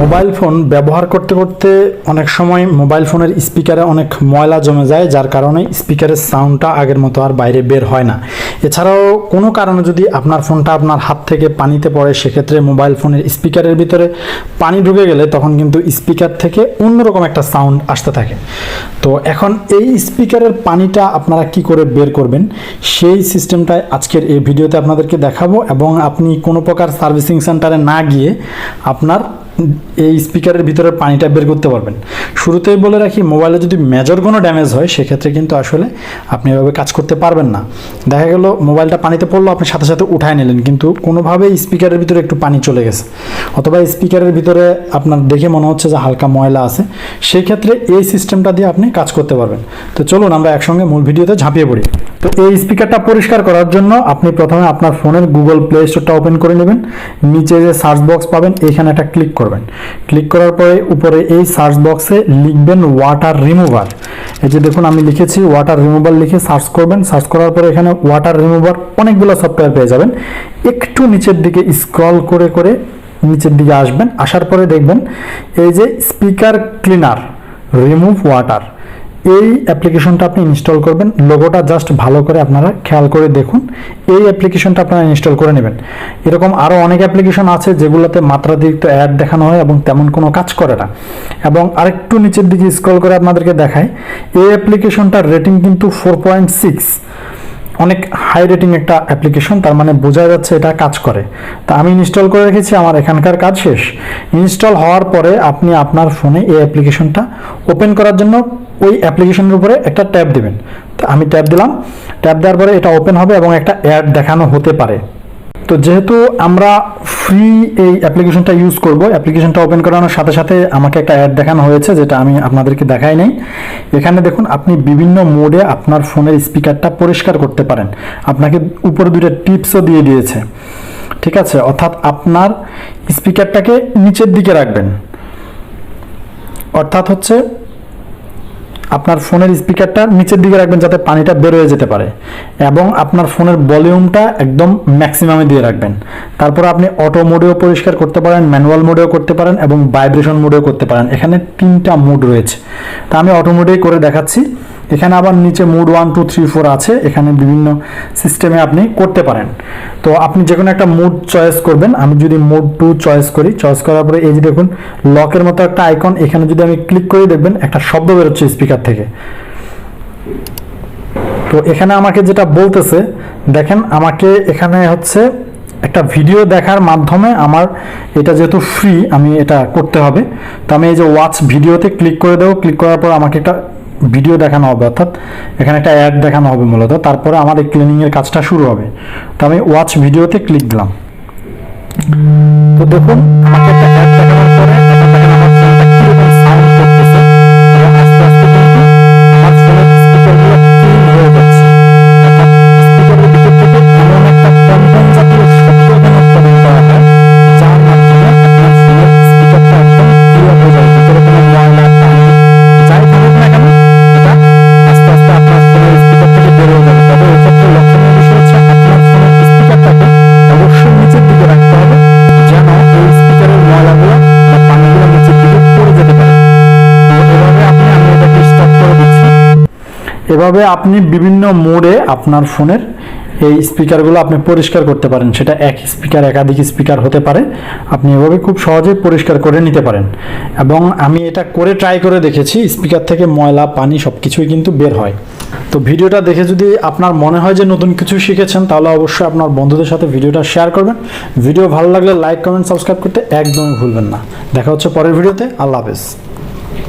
Mobile phone ব্যবহার করতে করতে অনেক সময় মোবাইল ফোনের স্পিকারে অনেক ময়লা জমে যায়, যার কারণে স্পিকারের সাউন্ডটা আগের মতো আর বাইরে বের হয় না। এছাড়াও কোনো কারণে যদি আপনার ফোনটা আপনার হাত থেকে পানিতে পড়ে, সেক্ষেত্রে মোবাইল ফোনের স্পিকারের ভিতরে পানি ঢুকে গেলে তখন কিন্তু স্পিকার থেকে অন্যরকম একটা সাউন্ড আসতে থাকে। তো এখন এই স্পিকারের পানিটা আপনারা কি করে বের করবেন, সেই সিস্টেমটাই আজকের এই ভিডিওতে আপনাদেরকে দেখাবো এবং আপনি কোনো প্রকার সার্ভিসিং সেন্টারে না গিয়ে আপনার এই স্পিকারের ভিতরে পানিটা বের করতে পারবেন। শুরুতেই বলে রাখি মোবাইলে যদি মেজর কোনো ড্যামেজ হয়, সেক্ষেত্রে কিন্তু আসলে আপনি এভাবে কাজ করতে পারবেন না। দেখা গেল মোবাইলটা পানিতে পড়ল, আপনি সাথে সাথে উঠায় নিলেন, কিন্তু কোনোভাবেই স্পিকারের ভিতরে একটু পানি চলে গেছে। অথবা স্পিকারের ভিতরে আপনার দেখে মনে হচ্ছে যে হালকা ময়লা আছে, সেই ক্ষেত্রে এই সিস্টেমটা দিয়ে আপনি কাজ করতে পারবেন। তো চলুন, আমরা একসঙ্গে মূল ভিডিওতে ঝাঁপিয়ে পড়ি। তো এই স্পিকারটা পরিষ্কার করার জন্য আপনি প্রথমে আপনার ফোনের গুগল প্লে স্টোরটা ওপেন করে নেবেন। নিচে যে সার্চ বক্স পাবেন, এখানে একটা ক্লিক করবেন। ক্লিক করার পরে উপরে এই সার্চ বক্সে লিখবেন ওয়াটার রিমুভার এই যে দেখুন, আমি লিখেছি ওয়াটার রিমুভার লিখে সার্চ করবেন। সার্চ করার পরে এখানে ওয়াটার রিমুভার অনেকগুলো সফটওয়্যার পেয়ে যাবেন। একটু নিচের দিকে স্ক্রল করে করে নিচের দিকে আসবেন। আসার পরে দেখবেন এই যে স্পিকার ক্লিনার রিমুভ ওয়াটার এই অ্যাপ্লিকেশনটা আপনি ইনস্টল করবেন। লোগোটা জাস্ট ভালো করে আপনারা খেয়াল করে দেখুন। এই অ্যাপ্লিকেশনটা আপনারা ইনস্টল করে নেবেন। এরকম আরও অনেক অ্যাপ্লিকেশন আছে যেগুলোতে মাত্রাতিরিক্ত অ্যাড দেখানো হয় এবং তেমন কোনো কাজ করে না। এবং আরেকটু নিচের দিকে স্ক্রল করে আপনাদেরকে দেখায় এই অ্যাপ্লিকেশনটার রেটিং কিন্তু ফোর পয়েন্ট সিক্স অনেক হাই রেটিং একটা অ্যাপ্লিকেশন, তার মানে বোঝা যাচ্ছে এটা কাজ করে। তা আমি ইনস্টল করে রেখেছি, আমার এখানকার কাজ শেষ। ইনস্টল হওয়ার পরে আপনি আপনার ফোনে এই অ্যাপ্লিকেশনটা ওপেন করার জন্য ওই অ্যাপ্লিকেশনের উপরে একটা ট্যাব দেবেন। তো আমি ট্যাব দিলাম। ট্যাব দেওয়ার পরে এটা ওপেন হবে এবং একটা অ্যাড দেখানো হতে পারে। তো যেহেতু আমরা ফ্রি এই অ্যাপ্লিকেশনটা ইউজ করব, অ্যাপ্লিকেশনটা ওপেন করানোর সাথে সাথে আমাকে একটা অ্যাড দেখানো হয়েছে যেটা আমি আপনাদেরকে দেখাই নাই। এখানে দেখুন, আপনি বিভিন্ন মোডে আপনার ফোনের স্পিকারটা পরিষ্কার করতে পারেন। আপনাকে উপরে দুটো টিপসও দিয়ে দিয়েছে। ঠিক আছে? অর্থাৎ আপনার স্পিকারটাকে নিচের দিকে রাখবেন। অর্থাৎ হচ্ছে আপনার ফোনের স্পিকারটা নিচের দিকে রাখবেন যাতে পানিটা বের হয়ে যেতে পারে। এবং আপনার ফোনের ভলিউমটা একদম ম্যাক্সিমামে দিয়ে রাখবেন। তারপর আপনি অটো মোডেও পরিষ্কার করতে পারেন, ম্যানুয়াল মোডেও করতে পারেন এবং ভাইব্রেশন মোডেও করতে পারেন। এখানে তিনটা মোড রয়েছে। তা আমি অটো মোডেই করে দেখাচ্ছি। এখানে আবার নিচে mode one, two, three, four আছে। এখানে বিভিন্ন সিস্টেমে আপনি করতে পারেন। তো আপনি যে কোনো একটা মোড চয়েস করবেন। আমি যদি মোড টু চয়েস করি চয়েস করার পরে এই যে দেখুন লকের মতো একটা আইকন এখানে যদি আমি ক্লিক করে, দেখবেন একটা শব্দ বেরোচ্ছে স্পিকার থেকে। তো এখানে আমাকে যেটা বলতেছে, দেখেন আমাকে এখানে হচ্ছে একটা ভিডিও দেখার মাধ্যমে আমার এটা যেহেতু ফ্রি আমি এটা করতে হবে। তো আমি এই যে ওয়াচ ভিডিওতে ক্লিক করে দেবো। ক্লিক করার পর আমাকে একটা ভিডিও দেখানো হবে, অর্থাৎ এখানে একটা অ্যাড দেখানো হবে মূলত। তারপরে আমার এই ক্লিনিংয়ের কাজটা শুরু হবে। তো আমি ওয়াচ ভিডিওতে ক্লিক দিলাম। তো দেখুন, আমাকে একটা এভাবে আপনি বিভিন্ন মোডে আপনার ফোনের এই স্পিকারগুলো আপনি পরিষ্কার করতে পারেন। সেটা এক স্পিকার, একাধিক স্পিকার হতে পারে। আপনি এভাবে খুব সহজেই পরিষ্কার করে নিতে পারেন। এবং আমি এটা করে ট্রাই করে দেখেছি, স্পিকার থেকে ময়লা, পানি সব কিছুই কিন্তু বের হয়। তো ভিডিওটা দেখে যদি আপনার মনে হয় যে নতুন কিছু শিখেছেন, তাহলে অবশ্যই আপনার বন্ধুদের সাথে ভিডিওটা শেয়ার করবেন। ভিডিও ভালো লাগলে লাইক কমেন্ট সাবস্ক্রাইব করতে একদমই ভুলবেন না। দেখা হচ্ছে পরের ভিডিওতে। আল্লাহ হাফেজ।